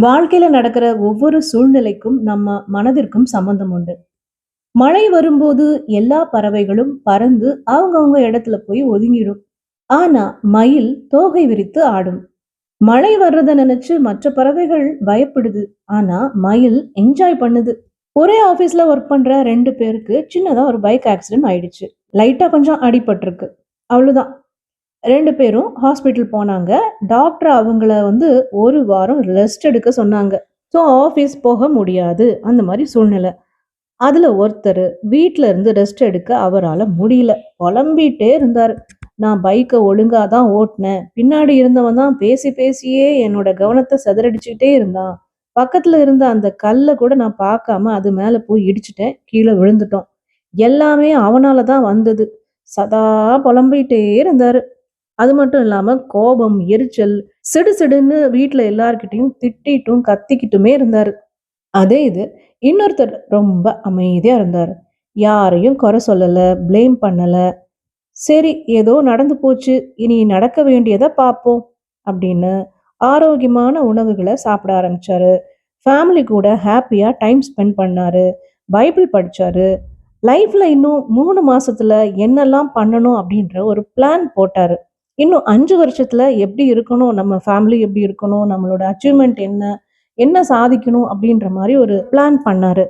வாழ்க்கையில நடக்கிற ஒவ்வொரு சூழ்நிலைக்கும் நம்ம மனதிற்கும் சம்பந்தம் உண்டு. மழை வரும்போது எல்லா பறவைகளும் பறந்து அவங்கவுங்க இடத்துல போய் ஒதுங்கிடும். ஆனா மயில் தோகை விரித்து ஆடும். மழை வர்றத நினைச்சு மற்ற பறவைகள் பயப்படுது. ஆனா மயில் என்ஜாய் பண்ணுது. ஒரே ஆபீஸ்ல ஒர்க் பண்ற ரெண்டு பேருக்கு சின்னதா ஒரு பைக் ஆக்சிடென்ட் ஆயிடுச்சு. லைட்டா கொஞ்சம் அடிபட்டிருக்கு. அவ்வளவுதான். ரெண்டு பேரும் ஹாஸ்பிட்டல் போனாங்க. டாக்டர் அவங்கள வந்து ஒரு வாரம் ரெஸ்ட் எடுக்க சொன்னாங்க. ஸோ ஆஃபீஸ் போக முடியாது. அந்த மாதிரி சூழ்நிலை. அதில் ஒருத்தர் வீட்டில் இருந்து ரெஸ்ட் எடுக்க அவரால் முடியல. புலம்பிகிட்டே இருந்தார் நான் பைக்கை ஒழுங்கா தான் ஓட்டினேன் பின்னாடி இருந்தவன் தான் பேசி பேசியே என்னோட கவனத்தை செதறடிச்சுக்கிட்டே இருந்தான். பக்கத்தில் இருந்த அந்த கல்லை கூட நான் பார்க்காம அது மேலே போய் இடிச்சிட்டேன் கீழே விழுந்துட்டோம். எல்லாமே அவனால தான் வந்தது. சதா புலம்பிகிட்டே இருந்தார் அது மட்டும் இல்லாமல் கோபம், எரிச்சல், சிடுசிடுன்னு வீட்டில் எல்லார்கிட்டையும் திட்டிட்டும், கத்திக்கிட்டுமே இருந்தார். அதே இது இன்னொருத்தர் ரொம்ப அமைதியாக இருந்தார். யாரையும் குறை சொல்லலை ப்ளேம் பண்ணலை. சரி ஏதோ நடந்து போச்சு. இனி நடக்க வேண்டியதை பார்ப்போம் அப்படின்னு ஆரோக்கியமான உணவுகளை சாப்பிட ஆரம்பித்தார் ஃபேமிலி கூட ஹாப்பியாக டைம் ஸ்பெண்ட் பண்ணார். பைபிள் படித்தார் லைஃப்பில் இன்னும் மூணு மாதத்தில் என்னெல்லாம் பண்ணணும் அப்படின்ற ஒரு பிளான் போட்டார். இன்னும் அஞ்சு வருஷத்துல எப்படி இருக்கணும், நம்ம ஃபேமிலி எப்படி இருக்கணும், நம்மளோட அச்சீவ்மெண்ட் என்ன, என்ன சாதிக்கணும் அப்படின்ற மாதிரி ஒரு பிளான் பண்ணாரு.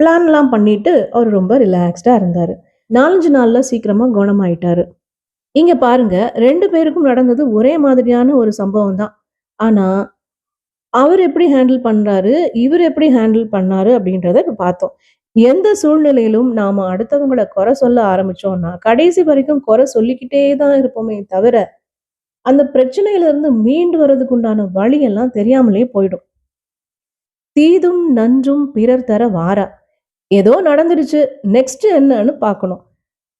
பிளான்லாம் பண்ணிட்டு அவர் ரொம்ப ரிலாக்ஸ்டா இருந்தாரு. 4, 5 நாள்ல சீக்கிரமா குணமாயிட்டாரு. இங்க பாருங்க ரெண்டு பேருக்கும் நடந்தது ஒரே மாதிரியான ஒரு சம்பவம் தான். ஆனா, அவர் எப்படி ஹேண்டில் பண்றாரு, இவர் எப்படி ஹேண்டில் பண்ணாரு அப்படின்றத இப்போ பார்த்தோம். எந்த சூழ்நிலையிலும் நாம அடுத்தவங்கள குறை சொல்ல ஆரம்பிச்சோம்னா, கடைசி வரைக்கும் குறை சொல்லிக்கிட்டே தான் இருப்போமே தவிர, அந்த பிரச்சனையிலிருந்து மீண்டு வர்றதுக்கு உண்டான வழியெல்லாம் தெரியாமலே போயிடும். தீதும் நன்றும் பிறர் தர வாரா. ஏதோ நடந்துடுச்சு. நெக்ஸ்ட் என்னன்னு பார்க்கணும்.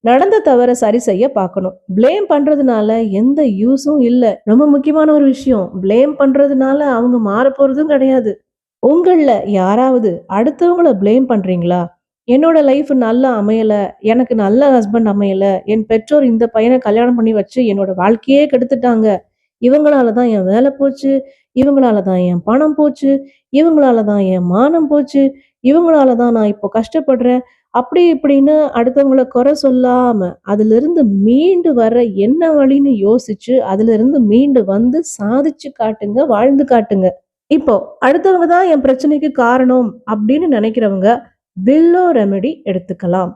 நடந்த தவிர சரி செய்ய பார்க்கணும். ப்ளேம் பண்றதுனால எந்த யூஸும் இல்லை ரொம்ப முக்கியமான ஒரு விஷயம். ப்ளேம் பண்றதுனால அவங்க மாறப்போறதும் கிடையாது. உங்களில் யாராவது அடுத்தவங்கள ப்ளேம் பண்ணுறீங்களா என்னோட லைஃப் நல்லா அமையலை எனக்கு நல்ல ஹஸ்பண்ட் அமையலை என் பெற்றோர் இந்த பையனை கல்யாணம் பண்ணி வச்சு என்னோட வாழ்க்கையே கெடுத்துட்டாங்க. இவங்களால தான் என் வேலை போச்சு. இவங்களால தான் என் பணம் போச்சு. இவங்களால தான் என் மானம் போச்சு. இவங்களால தான் நான் இப்போ கஷ்டப்படுறேன். அப்படி இப்படின்னு அடுத்தவங்கள குறை சொல்லாம, அதிலிருந்து மீண்டு வர என்ன வழின்னு யோசிச்சு, அதிலிருந்து மீண்டு வந்து சாதிச்சு காட்டுங்க. வாழ்ந்து காட்டுங்க. இப்போ அடுத்தவங்க தான் என் பிரச்சனைக்கு காரணம் அப்படின்னு நினைக்கிறவங்க, வில்லோ ரெமெடி எடுத்துக்கலாம்.